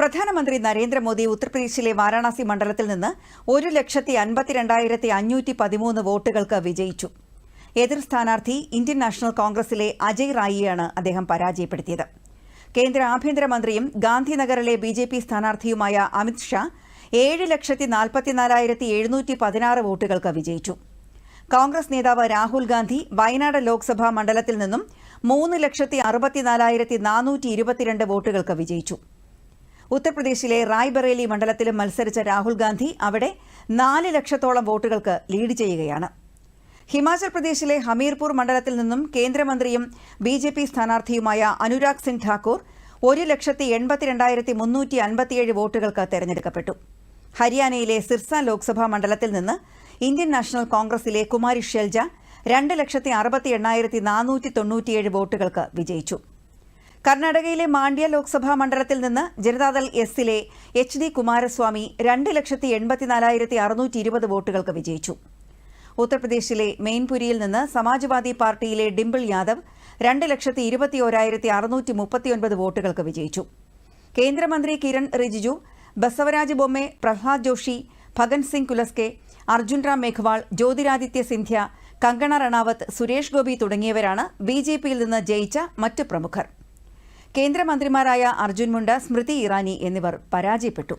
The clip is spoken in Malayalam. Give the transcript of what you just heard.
പ്രധാനമന്ത്രി നരേന്ദ്രമോദി ഉത്തർപ്രദേശിലെ വാരാണസി മണ്ഡലത്തിൽ നിന്ന് ഒരു ലക്ഷത്തി അൻപത്തിരണ്ടായിരത്തി അഞ്ഞൂറ്റി പതിമൂന്ന് വോട്ടുകൾക്ക് വിജയിച്ചു. എതിർ സ്ഥാനാർത്ഥി ഇന്ത്യൻ നാഷണൽ കോൺഗ്രസിലെ അജയ് റായിയാണ് അദ്ദേഹം പരാജയപ്പെടുത്തിയത്. കേന്ദ്ര ആഭ്യന്തരമന്ത്രിയും ഗാന്ധിനഗറിലെ ബി ജെ പി സ്ഥാനാർത്ഥിയുമായ അമിത് ഷാ ഏഴ് ലക്ഷത്തി നാൽപ്പത്തിനാലായിരത്തി എഴുന്നൂറ്റി പതിനാറ് വോട്ടുകൾക്ക് വിജയിച്ചു. കോൺഗ്രസ് നേതാവ് രാഹുൽ ഗാന്ധി വയനാട് ലോക്സഭാ മണ്ഡലത്തിൽ നിന്നും മൂന്ന് ലക്ഷത്തി അറുപത്തിനാലായിരത്തി നാനൂറ്റി ഇരുപത്തിരണ്ട് വോട്ടുകൾക്ക് വിജയിച്ചു. ഉത്തർപ്രദേശിലെ റായ്ബറേലി മണ്ഡലത്തിലും മത്സരിച്ച രാഹുൽ ഗാന്ധി അവിടെ നാല് ലക്ഷത്തോളം വോട്ടുകൾക്ക് ലീഡ് ചെയ്യുകയാണ്. ഹിമാചൽ പ്രദേശിലെ ഹമീർപൂർ മണ്ഡലത്തിൽ നിന്നും കേന്ദ്രമന്ത്രിയും ബി ജെ പി സ്ഥാനാർത്ഥിയുമായ അനുരാഗ് സിംഗ് ഠാക്കൂർ ഒരു ലക്ഷത്തി എൺപത്തിരണ്ടായിരത്തി മുന്നൂറ്റി അൻപത്തിയേഴ് വോട്ടുകൾക്ക് തെരഞ്ഞെടുക്കപ്പെട്ടു. ഹരിയാനയിലെ സിർസ ലോക്സഭാ മണ്ഡലത്തിൽ നിന്ന് ഇന്ത്യൻ നാഷണൽ കോൺഗ്രസിലെ കുമാരി ഷെൽജ രണ്ട് ലക്ഷത്തി അറുപത്തി എണ്ണായിരത്തി നാനൂറ്റി തൊണ്ണൂറ്റിയേഴ് വോട്ടുകൾക്ക് വിജയിച്ചു. കർണാടകയിലെ മാണ്ഡ്യ ലോക്സഭാ മണ്ഡലത്തിൽ നിന്ന് ജനതാദൾ എസിലെ എച്ച് ഡി കുമാരസ്വാമി രണ്ട് ലക്ഷത്തി എൺപത്തിനാലായിരത്തി അറുന്നൂറ്റി ഇരുപത് വോട്ടുകൾക്ക് വിജയിച്ചു. ഉത്തർപ്രദേശിലെ മെയിൻപുരിയിൽ നിന്ന് സമാജ്വാദി പാർട്ടിയിലെ ഡിംപിൾ യാദവ് രണ്ട് ലക്ഷത്തി ഇരുപത്തിയോരായിരത്തി അറുന്നൂറ്റി മുപ്പത്തിയൊൻപത് വോട്ടുകൾക്ക് വിജയിച്ചു. കേന്ദ്രമന്ത്രി കിരൺ റിജിജു ബസവരാജ് ബൊമ്മെ പ്രഹ്ലാദ് ജോഷി ഭഗൻ സിംഗ് കുലസ്കെ അർജുൻ റാം മേഘ്വാൾ ജ്യോതിരാദിത്യ സിന്ധ്യ കങ്കണ റണാവത്ത് സുരേഷ് ഗോപി തുടങ്ങിയവരാണ് ബിജെപിയിൽ നിന്ന് ജയിച്ച മറ്റ് പ്രമുഖർ. കേന്ദ്രമന്ത്രിമാരായ അർജുൻ മുണ്ട സ്മൃതി ഇറാനി എന്നിവർ പരാജയപ്പെട്ടു.